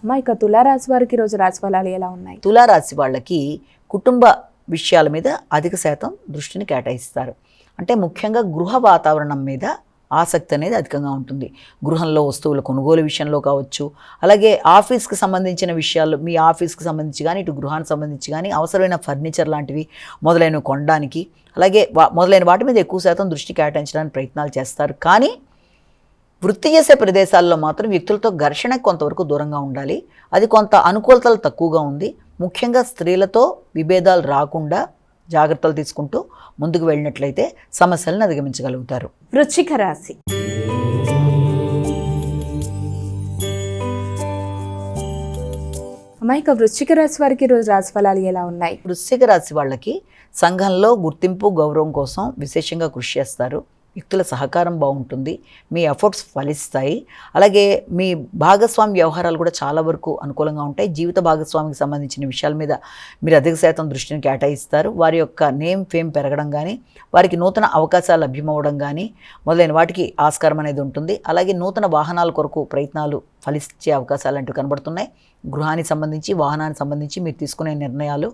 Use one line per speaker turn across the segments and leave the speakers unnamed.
అమ్మా ఇక తులారాశి వారికి ఈరోజు రోజు రాశి ఫలాలు ఎలా ఉన్నాయి?
తులారాశి వాళ్ళకి కుటుంబ విషయాల మీద అధిక శాతం దృష్టిని కేటాయిస్తారు. అంటే ముఖ్యంగా గృహ వాతావరణం మీద ఆసక్తి అనేది అధికంగా ఉంటుంది. గృహంలో వస్తువుల కొనుగోలు విషయంలో కావచ్చు అలాగే ఆఫీస్కి సంబంధించిన విషయాలు మీ ఆఫీస్కి సంబంధించి కానీ ఇటు గృహానికి సంబంధించి కానీ అవసరమైన ఫర్నిచర్ లాంటివి మొదలైనవి కొనడానికి అలాగే వా- మొదలైన వాటి మీద ఎక్కువ శాతం దృష్టి కేటాయించడానికి ప్రయత్నాలు చేస్తారు. కానీ వృత్తి చేసే ప్రదేశాల్లో మాత్రం వ్యక్తులతో ఘర్షణ కొంతవరకు దూరంగా ఉండాలి. అది కొంత అనుకూలతలు తక్కువగా ఉంది. ముఖ్యంగా స్త్రీలతో విభేదాలు రాకుండా జాగ్రత్తలు తీసుకుంటూ ముందుకు వెళ్ళినట్లయితే సమస్యలను అధిగమించగలుగుతారు.
వృశ్చిక రాశి. అమ్మా ఇక వృశ్చిక రాశి వారికి ఈ రోజు రాశి ఫలాలు ఎలా ఉన్నాయి?
వృశ్చిక రాశి వాళ్ళకి సంఘంలో గుర్తింపు గౌరవం కోసం విశేషంగా కృషి చేస్తారు. వ్యక్తుల సహకారం బాగుంటుంది మీ ఎఫర్ట్స్ ఫలిస్తాయి. అలాగే మీ భాగస్వామి వ్యవహారాలు కూడా చాలా వరకు అనుకూలంగా ఉంటాయి. జీవిత భాగస్వామికి సంబంధించిన విషయాల మీద మీరు అధిక శాతం దృష్టిని కేటాయిస్తారు. వారి యొక్క నేమ్ ఫేమ్ పెరగడం కానీ వారికి నూతన అవకాశాలు లభ్యమవ్వడం కానీ మొదలైన వాటికి ఆస్కారం అనేది ఉంటుంది. అలాగే నూతన వాహనాల కొరకు ప్రయత్నాలు ఫలించే అవకాశాలు అంటూ కనబడుతున్నాయి. గృహానికి సంబంధించి వాహనానికి సంబంధించి మీరు తీసుకునే నిర్ణయాలు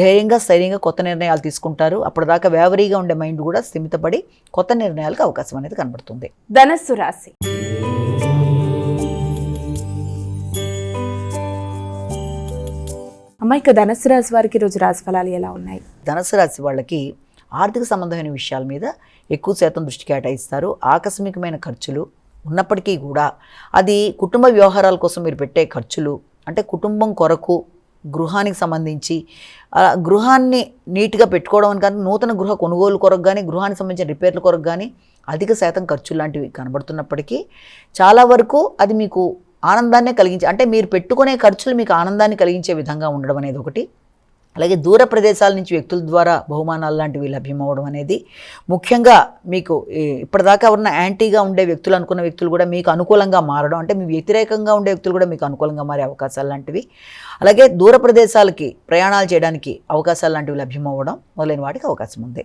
ధైర్యంగా స్థైర్యంగా కొత్త నిర్ణయాలు తీసుకుంటారు. అప్పటిదాకా వేవరీగా ఉండే మైండ్ కూడా స్థిమితపడి కొత్త నిర్ణయాలకు అవకాశం అనేది కనబడుతుంది.
ధనస్సు రాశి. అమ్మా ఇక ధనస్సు రాశి వారికి ఈ రోజు రాశి ఫలాలు ఎలా ఉన్నాయి?
ధనుసు రాశి వాళ్ళకి ఆర్థిక సంబంధమైన విషయాల మీద ఎక్కువ శాతం దృష్టి కేటాయిస్తారు. ఆకస్మికమైన ఖర్చులు ఉన్నప్పటికీ కూడా అది కుటుంబ వ్యవహారాల కోసం మీరు పెట్టే ఖర్చులు అంటే కుటుంబం కొరకు గృహానికి సంబంధించి గృహాన్ని నీట్గా పెట్టుకోవడం కానీ నూతన గృహ కొనుగోలు కొరకు కానీ గృహానికి సంబంధించిన రిపేర్ల కొరకు కానీ అధిక శాతం ఖర్చులు లాంటివి కనబడుతున్నప్పటికీ చాలా వరకు అది మీకు ఆనందాన్నే కలిగించే అంటే మీరు పెట్టుకునే ఖర్చులు మీకు ఆనందాన్ని కలిగించే విధంగా ఉండడం అనేది ఒకటి. అలాగే దూర ప్రదేశాల నుంచి వ్యక్తుల ద్వారా బహుమానాలు లాంటివి లభ్యమవడం అనేది ముఖ్యంగా మీకు ఇప్పటిదాకా ఉన్న యాంటీగా ఉండే వ్యక్తులు అనుకున్న వ్యక్తులు కూడా మీకు అనుకూలంగా మారడం అంటే మీ వ్యతిరేకంగా ఉండే వ్యక్తులు కూడా మీకు అనుకూలంగా మారే అవకాశాలు లాంటివి. అలాగే దూర ప్రదేశాలకి ప్రయాణాలు చేయడానికి అవకాశాలు లాంటివి లభ్యమవ్వడం మొదలైన వాటికి అవకాశం ఉంది.